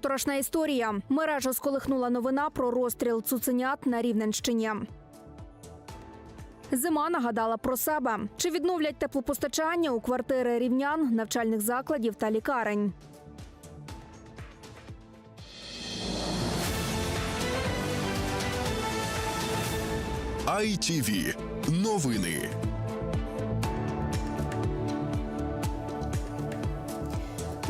Моторошна історія. Мережу сколихнула новина про розстріл цуценят на Рівненщині. Зима нагадала про себе. Чи відновлять теплопостачання у квартири рівнян, навчальних закладів та лікарень? ITV. Новини.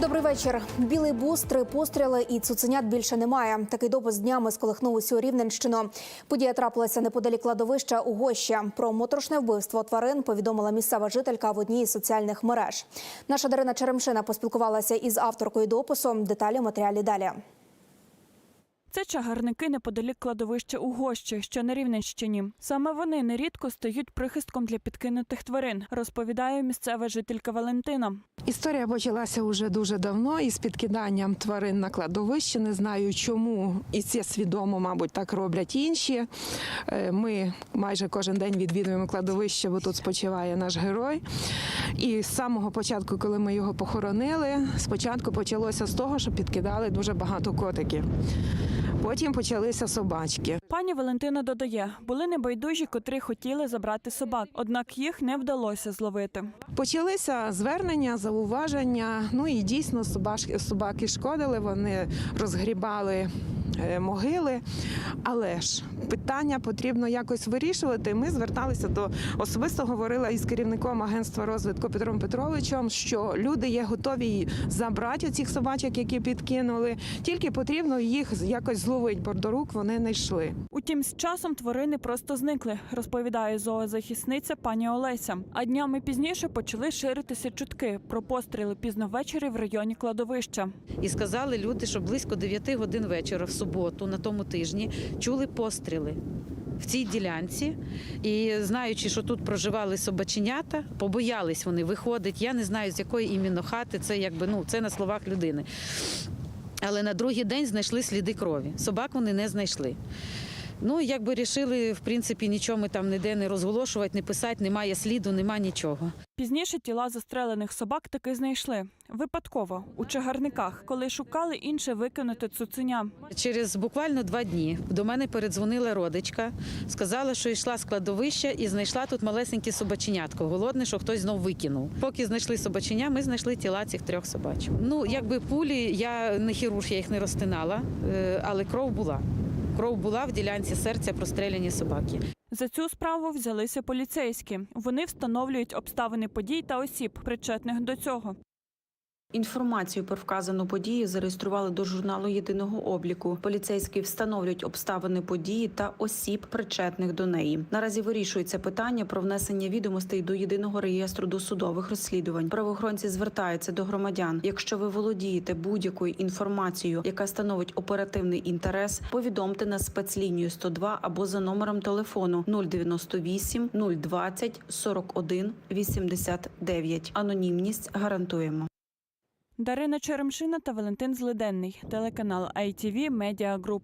Добрий вечір. Білий бус, три постріли і цуценят більше немає. Такий допис днями сколихнув усю Рівненщину. Подія трапилася неподалік кладовища у Гощі. Про моторошне вбивство тварин повідомила місцева жителька в одній із соціальних мереж. Наша Дарина Черемшина поспілкувалася із авторкою допису. Деталі матеріалі далі. Це чагарники неподалік кладовища у що на Рівненщині. Саме вони нерідко стають прихистком для підкинутих тварин, розповідає місцева жителька Валентина. Історія почалася вже дуже давно із підкиданням тварин на кладовище. Не знаю чому, і це свідомо, мабуть, так роблять інші. Е, Ми майже кожен день відвідуємо кладовище, бо тут спочиває наш герой. І з самого початку, коли ми його похоронили, спочатку почалося з того, що підкидали дуже багато котиків. Потім почалися собачки. Пані Валентина додає, були небайдужі, котрі хотіли забрати собак, однак їх не вдалося зловити. Почалися звернення, зауваження. Ну і дійсно собачки, собаки шкодили, вони розгрібали е, могили. Але ж питання потрібно якось вирішувати. Ми зверталися до особисто говорила із керівником агентства розвитку Петром Петровичем, що люди є готові забрати цих собачок, які підкинули. Тільки потрібно їх якось зловити, бо до рук вони не йшли. Утім, з часом тварини просто зникли, розповідає зоозахисниця пані Олеся. А днями пізніше почали ширитися чутки про постріли пізно ввечері в районі кладовища. І сказали люди, що близько 9 годин вечора в суботу, на тому тижні, чули постріли. В цій ділянці, і знаючи, що тут проживали собаченята, побоялись вони виходить. Я не знаю, з якої іменно хати, це якби ну це на словах людини. Але на другий день знайшли сліди крові. Собак вони не знайшли. Ну, якби рішили, в принципі, нічого ми там ніде не розголошувати, не писати, немає сліду, немає нічого. Пізніше тіла застрелених собак таки знайшли випадково у чагарниках, коли шукали інше викинути цуценя. Через буквально два дні до мене передзвонила родичка, сказала, що йшла з кладовища і знайшла тут малесеньке собаченятко. Голодне, що хтось знов викинув. Поки знайшли собаченя, ми знайшли тіла цих трьох собачок. Ну, якби пулі, я не хірург, я їх не розтинала, е, але кров була. Кров була в ділянці серця простреляні собаки. За цю справу взялися поліцейські. Вони встановлюють обставини подій та осіб, причетних до цього. Інформацію про вказану подію зареєстрували до журналу єдиного обліку. Поліцейські встановлюють обставини події та осіб, причетних до неї. Наразі вирішується питання про внесення відомостей до єдиного реєстру досудових розслідувань. Правоохоронці звертаються до громадян. Якщо ви володієте будь-якою інформацією, яка становить оперативний інтерес, повідомте на спецлінію 102 або за номером телефону 098 020 41 89. Анонімність гарантуємо. Дарина Черемшина та Валентин Злиденний, телеканал ITV Media Group.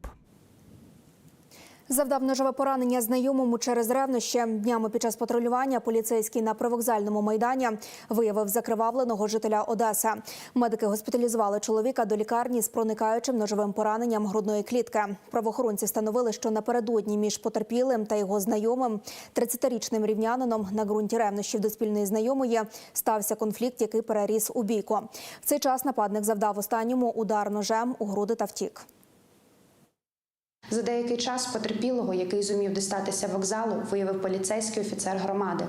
Завдав ножове поранення знайомому через ревнощі. Днями під час патрулювання поліцейський на привокзальному майдані виявив закривавленого жителя Одеси. Медики госпіталізували чоловіка до лікарні з проникаючим ножовим пораненням грудної клітки. Правоохоронці встановили, що напередодні між потерпілим та його знайомим, 30-річним рівнянином на ґрунті ревнощів до спільної знайомої стався конфлікт, який переріс у бійку. В цей час нападник завдав останньому удар ножем у груди та втік. За деякий час потерпілого, який зумів дістатися вокзалу, виявив поліцейський офіцер громади.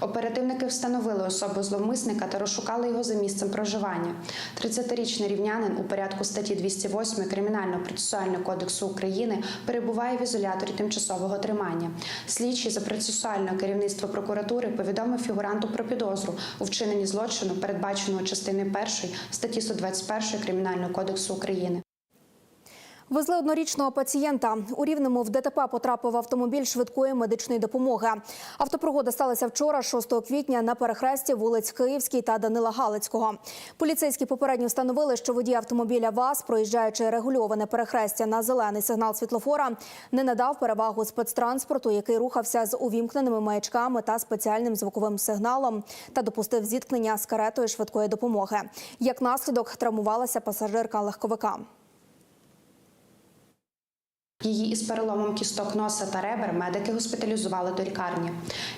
Оперативники встановили особу зловмисника та розшукали його за місцем проживання. 30-річний рівнянин у порядку статті 208 Кримінального процесуального кодексу України перебуває в ізоляторі тимчасового тримання. Слідчий за процесуального керівництва прокуратури повідомив фігуранту про підозру у вчиненні злочину, передбаченого частиною 1 статті 121 Кримінального кодексу України. Везли однорічного пацієнта. У Рівному в ДТП потрапив автомобіль швидкої медичної допомоги. Автопригода сталася вчора, 6 квітня, на перехресті вулиць Київській та Данила Галицького. Поліцейські попередньо встановили, що водій автомобіля ВАЗ, проїжджаючи регульоване перехрестя на зелений сигнал світлофора, не надав перевагу спецтранспорту, який рухався з увімкненими маячками та спеціальним звуковим сигналом, та допустив зіткнення з каретою швидкої допомоги. Як наслідок травмувалася пасажирка легковика. Її із переломом кісток носа та ребер медики госпіталізували до лікарні.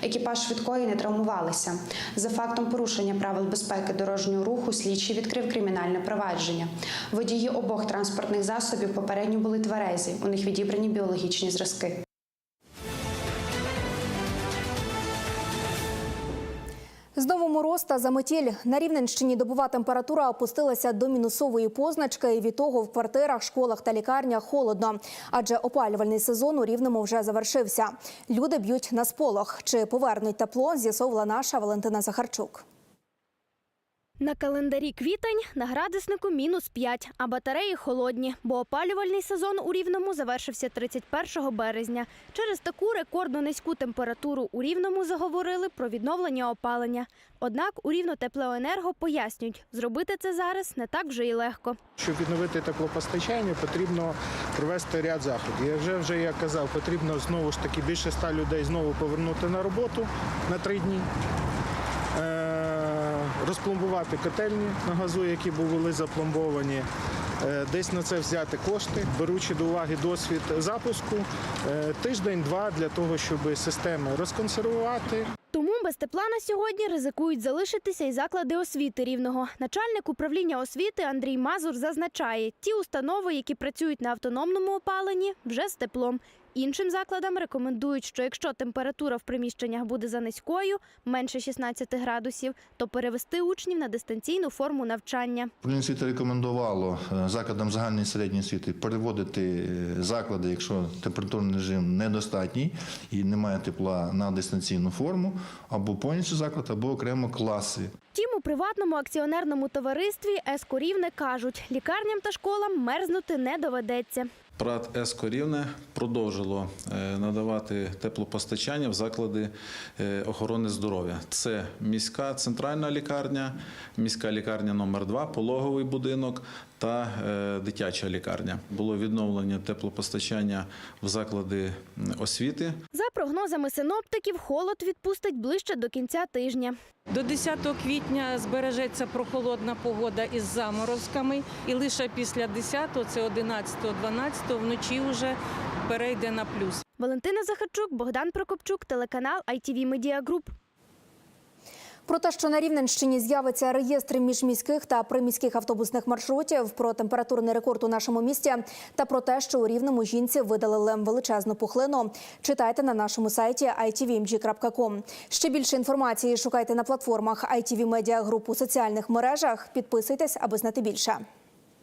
Екіпаж швидкої не травмувалися. За фактом порушення правил безпеки дорожнього руху слідчий відкрив кримінальне провадження. Водії обох транспортних засобів попередньо були тверезі. У них відібрані біологічні зразки. Знову мороз та заметіль. На Рівненщині добова температура опустилася до мінусової позначки. І від того в квартирах, школах та лікарнях холодно. Адже опалювальний сезон у Рівному вже завершився. Люди б'ють на сполох. Чи повернуть тепло, з'ясовувала наша Валентина Захарчук. На календарі квітень на градуснику мінус 5, а батареї холодні, бо опалювальний сезон у Рівному завершився 31 березня. Через таку рекордно низьку температуру у Рівному заговорили про відновлення опалення. Однак у Рівнотеплоенерго пояснюють, зробити це зараз не так вже й легко. Щоб відновити теплопостачання, потрібно провести ряд заходів. Я вже вже я казав, потрібно знову ж таки більше ста людей знову повернути на роботу на три дні. Розпломбувати котельні на газу, які були запломбовані. Е, Десь на це взяти кошти, беручи до уваги досвід запуску, е, тиждень-два для того, щоб системи розконсервувати, Тому без тепла на сьогодні ризикують залишитися і заклади освіти рівного. Начальник управління освіти Андрій Мазур зазначає, ті установи, які працюють на автономному опаленні, вже з теплом. Іншим закладам рекомендують, що якщо температура в приміщеннях буде за низькою, менше 16 градусів, то перевести учнів на дистанційну форму навчання. Освіти рекомендувало е, закладам загальної середньої освіти переводити е, заклади, якщо температурний режим недостатній і немає тепла на дистанційну форму, або повністю заклад, або окремо класи. Втім, у приватному акціонерному товаристві «Еско Рівне» кажуть, лікарням та школам мерзнути не доведеться. ПРАТ «Еско Рівне» продовжило е, надавати теплопостачання в заклади е, охорони здоров'я. Це міська центральна лікарня, міська лікарня номер 2 пологовий будинок та е, дитяча лікарня. Було відновлення теплопостачання в заклади освіти. За прогнозами синоптиків, холод відпустить ближче до кінця тижня. До 10 квітня збережеться прохолодна погода із заморозками, і лише після 10, це 11-12, вночі вже перейде на плюс. Валентина Захарчук, Богдан Прокопчук, телеканал ITV Media Group. Про те, що на Рівненщині з'явиться реєстр міжміських та приміських автобусних маршрутів, про температурний рекорд у нашому місті та про те, що у Рівному жінці видалили величезну пухлину. Читайте на нашому сайті itvmg.com. Ще більше інформації шукайте на платформах ITV Media Group у соціальних мережах. Підписуйтесь, аби знати більше.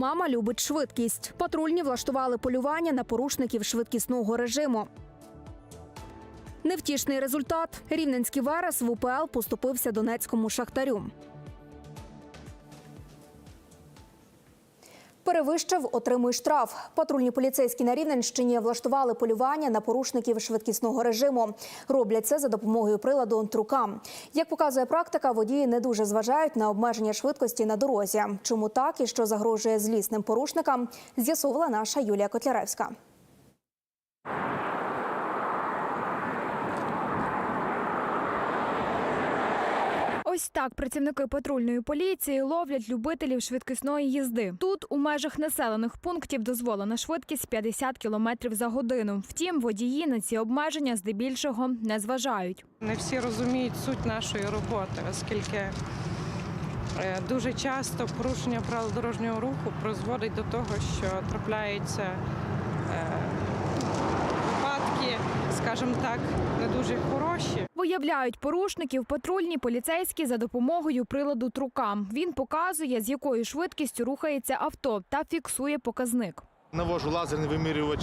Мама любить швидкість. Патрульні влаштували полювання на порушників швидкісного режиму. Невтішний результат. Рівненський Верес в УПЛ поступився донецькому шахтарю. Перевищив, отримуй штраф. Патрульні поліцейські на Рівненщині влаштували полювання на порушників швидкісного режиму. Роблять це за допомогою приладу трукам. Як показує практика, водії не дуже зважають на обмеження швидкості на дорозі. Чому так і що загрожує злісним порушникам, з'ясовувала наша Юлія Котляревська. Ось так працівники патрульної поліції ловлять любителів швидкісної їзди. Тут у межах населених пунктів дозволена швидкість 50 км за годину. Втім, водії на ці обмеження здебільшого не зважають. Не всі розуміють суть нашої роботи, оскільки е, дуже часто порушення правил дорожнього руху призводить до того, що трапляються е, випадки, скажімо так, не дуже хороші. Виявляють порушників патрульні поліцейські за допомогою приладу трукам. Він показує, з якою швидкістю рухається авто та фіксує показник. навожу лазерний вимірювач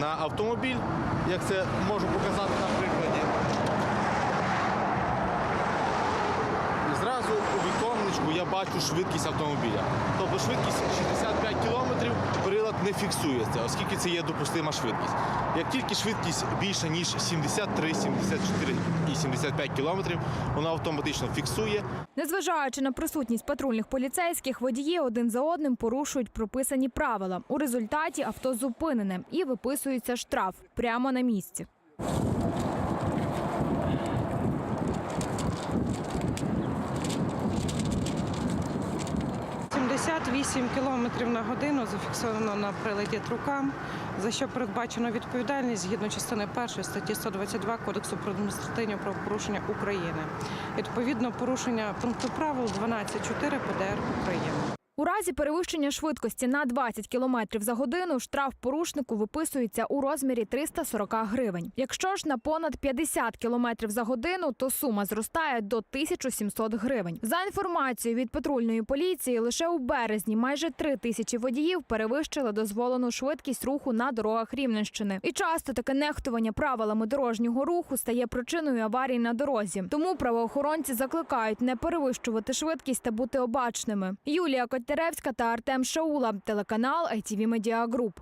на автомобіль, як це можу показати на прикладі. І зразу у віконечку я бачу швидкість автомобіля. Тобто швидкість 65 км прилад не фіксується, оскільки це є допустима швидкість. Як тільки швидкість більша, ніж 73, 74 і 75 кілометрів, вона автоматично фіксує. Незважаючи на присутність патрульних поліцейських, водії один за одним порушують прописані правила. У результаті авто зупинене і виписується штраф прямо на місці. – 78 км на годину зафіксовано на приладі рукам, за що передбачено відповідальність згідно частини 1 статті 122 Кодексу про адміністративні правопорушення України. Відповідно, порушення пункту правил 12.4 ПДР України. У разі перевищення швидкості на 20 км за годину штраф порушнику виписується у розмірі 340 гривень. Якщо ж на понад 50 км за годину, то сума зростає до 1700 гривень. За інформацією від патрульної поліції, лише у березні майже 3 тисячі водіїв перевищили дозволену швидкість руху на дорогах Рівненщини. І часто таке нехтування правилами дорожнього руху стає причиною аварій на дорозі. Тому правоохоронці закликають не перевищувати швидкість та бути обачними. Юлія Котляревська та Артем Шаула, телеканал ITV Media Group.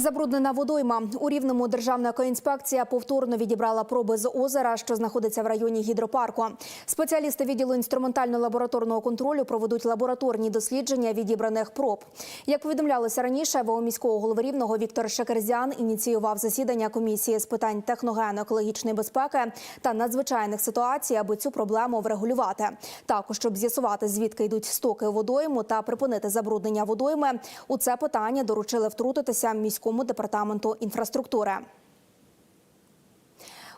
Забруднена водойма. У Рівному Державна екоінспекція повторно відібрала проби з озера, що знаходиться в районі гідропарку. Спеціалісти відділу інструментально-лабораторного контролю проведуть лабораторні дослідження відібраних проб. Як повідомлялося раніше, ВО міського голови Рівного Віктор Шекерзян ініціював засідання комісії з питань техногенно-екологічної безпеки та надзвичайних ситуацій, аби цю проблему врегулювати. Також щоб з'ясувати, звідки йдуть стоки водойму та припинити забруднення водойми. У це питання доручили втрутитися міському департаменту інфраструктури.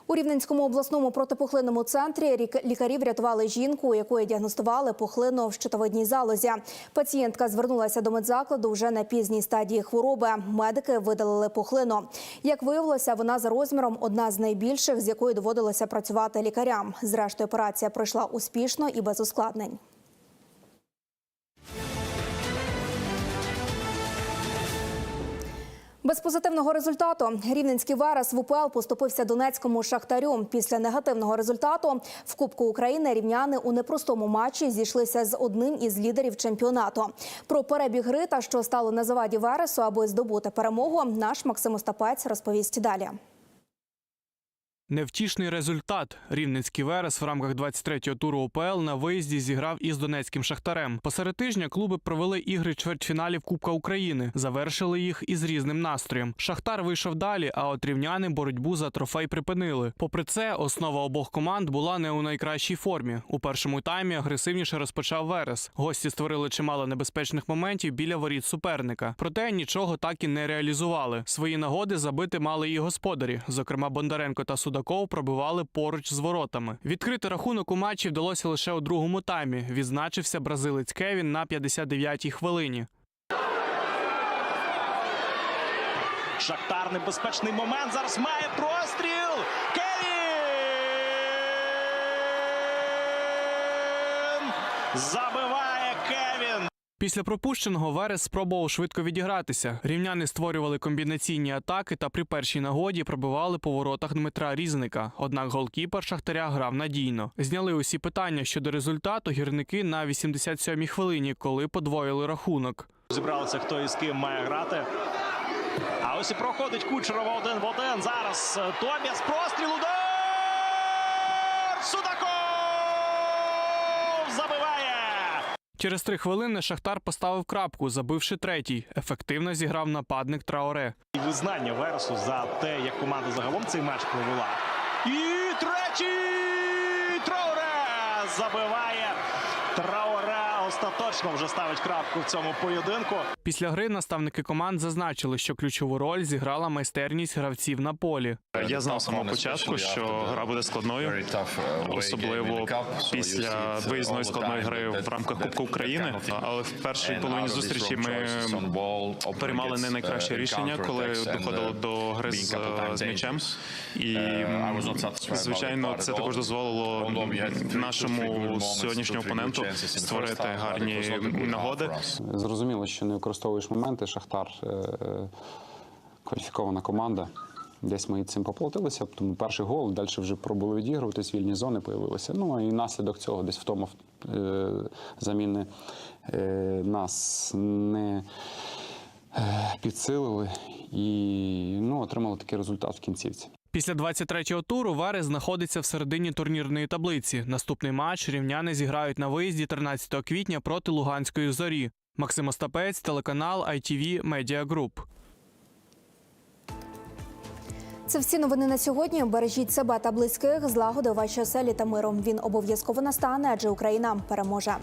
У Рівненському обласному протипухлинному центрі лікарі врятували жінку, у якої діагностували пухлину в щитовидній залозі. Пацієнтка звернулася до медзакладу вже на пізній стадії хвороби. Медики видалили пухлину. Як виявилося, вона за розміром одна з найбільших, з якою доводилося працювати лікарям. Зрештою, операція пройшла успішно і без ускладнень. Без позитивного результату рівненський Верес в УПЛ поступився Донецькому шахтарю. Після негативного результату в Кубку України рівняни у непростому матчі зійшлися з одним із лідерів чемпіонату. Про перебіг гри та що стало на заваді Вересу, аби здобути перемогу. Наш Максим Остапець розповість далі. Невтішний результат. Рівненський Верес в рамках 23-го туру ОПЛ на виїзді зіграв із донецьким шахтарем. Посеред тижня клуби провели ігри чвертьфіналів Кубка України. Завершили їх із різним настроєм. Шахтар вийшов далі, а от рівняни боротьбу за трофей припинили. Попри це, основа обох команд була не у найкращій формі. У першому таймі агресивніше розпочав Верес. Гості створили чимало небезпечних моментів біля воріт суперника. Проте нічого так і не реалізували. Свої нагоди забити мали і господарі. Зокрема, Бондаренко та Судаков пробивали поруч з воротами. Відкрити рахунок у матчі вдалося лише у другому таймі. Відзначився бразилець Кевін на 59-й хвилині. Шахтар небезпечний момент. Зараз має простріл. Кевін! Забиває. Після пропущеного Верес спробував швидко відігратися. Рівняни створювали комбінаційні атаки та при першій нагоді пробивали по воротах Дмитра Різника. Однак голкіпер Шахтаря грав надійно. Зняли усі питання щодо результату гірники на 87-й хвилині, коли подвоїли рахунок. Зібралися, хто із ким має грати. А ось і проходить Кучерова один в один. Зараз Тобіас простріл удар! Судаков забиває! Через три хвилини Шахтар поставив крапку, забивши третій. Ефективно зіграв нападник Траоре. І визнання Вересу за те, як команда загалом цей матч провела. І третій Траоре забиває. Трауре остаточно вже ставить крапку в цьому поєдинку. Після гри наставники команд зазначили, що ключову роль зіграла майстерність гравців на полі. Я знав з самого початку, що гра буде складною, особливо після виїзної складної гри в рамках Кубку України. Але в першій половині зустрічі ми приймали не найкраще рішення, коли доходило до гри з, з м'ячем. І звичайно, це також дозволило нашому сьогоднішньому опоненту створити гарні нагоди. Зрозуміло, що не використовуєш моменти. Шахтар е, кваліфікована команда. Десь ми цим поплатилися, тому перший гол, далі вже пробували відігруватись, вільні зони появилися. Ну і наслідок цього десь втома е, заміни е, нас не е, підсилили і ну, отримали такий результат в кінцівці. Після 23-го туру Верес знаходиться в середині турнірної таблиці. Наступний матч рівняни зіграють на виїзді 13 квітня проти Луганської зорі. Максим Остапець, телеканал ITV Media Group. Це всі новини на сьогодні. Бережіть себе та близьких, злагоди у вашій оселі та миру. Він обов'язково настане, адже Україна переможе.